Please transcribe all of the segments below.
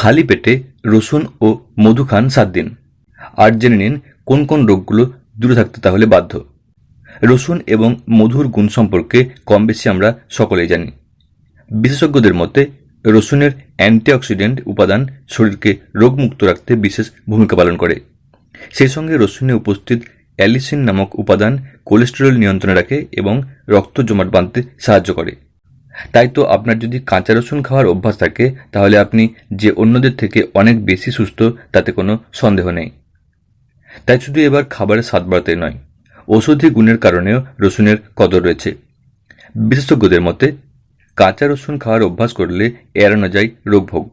খালি পেটে রসুন ও মধু খান সাত দিন। আর জেনে নিন কোন কোন রোগগুলো দূরে থাকতে তাহলে বাধ্য। রসুন এবং মধুর গুণ সম্পর্কে কম বেশি আমরা সকলেই জানি। বিশেষজ্ঞদের মতে, রসুনের অ্যান্টিঅক্সিডেন্ট উপাদান শরীরকে রোগমুক্ত রাখতে বিশেষ ভূমিকা পালন করে। সেই সঙ্গে রসুনে উপস্থিত অ্যালিসিন নামক উপাদান কোলেস্টেরল নিয়ন্ত্রণে রাখে এবং রক্ত জমাট বাঁধতে সাহায্য করে। তাই তো আপনার যদি কাঁচা রসুন খাওয়ার অভ্যাস থাকে, তাহলে আপনি যে অন্যদের থেকে অনেক বেশি সুস্থ, তাতে কোনো সন্দেহ নেই। তাই শুধু এবার খাবারের স্বাদ বাড়াতে নয়, ঔষধি গুণের কারণেও রসুনের কদর রয়েছে। বিশেষজ্ঞদের মতে, কাঁচা রসুন খাওয়ার অভ্যাস করলে এড়ানো যায় রোগভোগ।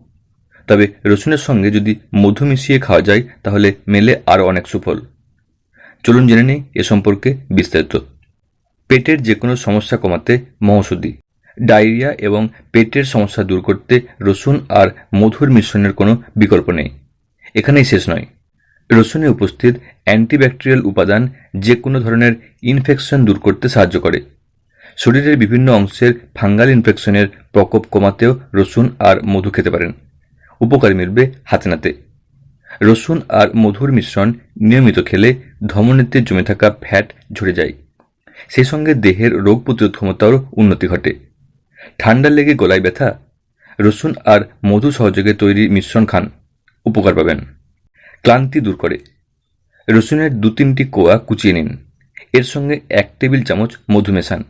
তবে রসুনের সঙ্গে যদি মধু মিশিয়ে খাওয়া যায়, তাহলে মেলে আরও অনেক সুফল। চলুন জেনে নিই এ সম্পর্কে বিস্তারিত। পেটের যে কোনো সমস্যা কমাতে মহৌষধি। ডায়রিয়া এবং পেটের সমস্যা দূর করতে রসুন আর মধুর মিশ্রণের কোনো বিকল্প নেই। এখানেই শেষ নয়। রসুনে উপস্থিত অ্যান্টিব্যাকটেরিয়াল উপাদান যে কোনো ধরনের ইনফেকশন দূর করতে সাহায্য করে। শরীরের বিভিন্ন অংশের ফাঙ্গাল ইনফেকশনের প্রকোপ কমাতেও রসুন আর মধু খেতে পারেন। উপকার মিলবে হাতে নাতে। রসুন আর মধুর মিশ্রণ নিয়মিত খেলে ধমনীতে জমে থাকা ফ্যাট ঝরে যায়। সেই সঙ্গে দেহের রোগ প্রতিরোধ ক্ষমতারও উন্নতি ঘটে। ঠান্ডা লেগে গলায় ব্যথা, রসুন আর মধু সহযোগে তৈরি মিশ্রণ খান, উপকার পাবেন। ক্লান্তি দূর করে। রসুনের দু তিনটি কোয়া কুচিয়ে নিন। এর সঙ্গে এক টেবিল চামচ মধু মেশান।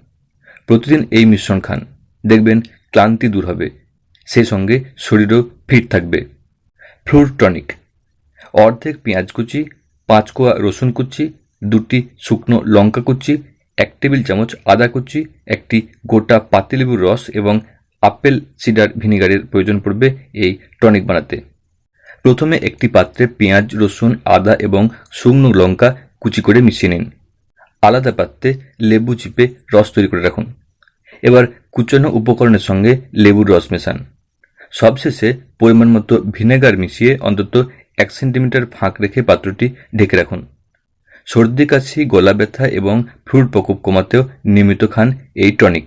প্রতিদিন এই মিশ্রণ খান। দেখবেন ক্লান্তি দূর হবে। সেই সঙ্গে শরীরও ফিট থাকবে। Fruit tonic. অর্ধেক পেঁয়াজ কুচি, পাঁচ কোয়া রসুন কুচি, দুটি শুকনো লঙ্কা কুচি এক টেবিল চামচ আদা কুচি, একটি গোটা পাতিলেবুর রস এবং আপেল সিডার ভিনিগারের প্রয়োজন পড়বে এই টনিক বানাতে। প্রথমে একটি পাত্রে পেঁয়াজ, রসুন, আদা এবং শুকনো লঙ্কা কুচি করে মিশিয়ে নিন। আলাদা পাত্রে লেবু চিপে রস তৈরি করে রাখুন। এবার কুচানো উপকরণের সঙ্গে লেবুর রস মেশান। সবশেষে পরিমাণ মতো ভিনেগার মিশিয়ে অন্তত এক সেন্টিমিটার ফাঁক রেখে পাত্রটি ঢেকে রাখুন। সর্দি কাশি গলা ব্যথা এবং ফ্রুট প্রকোপ কমাতেও নিয়মিত খান এই টনিক।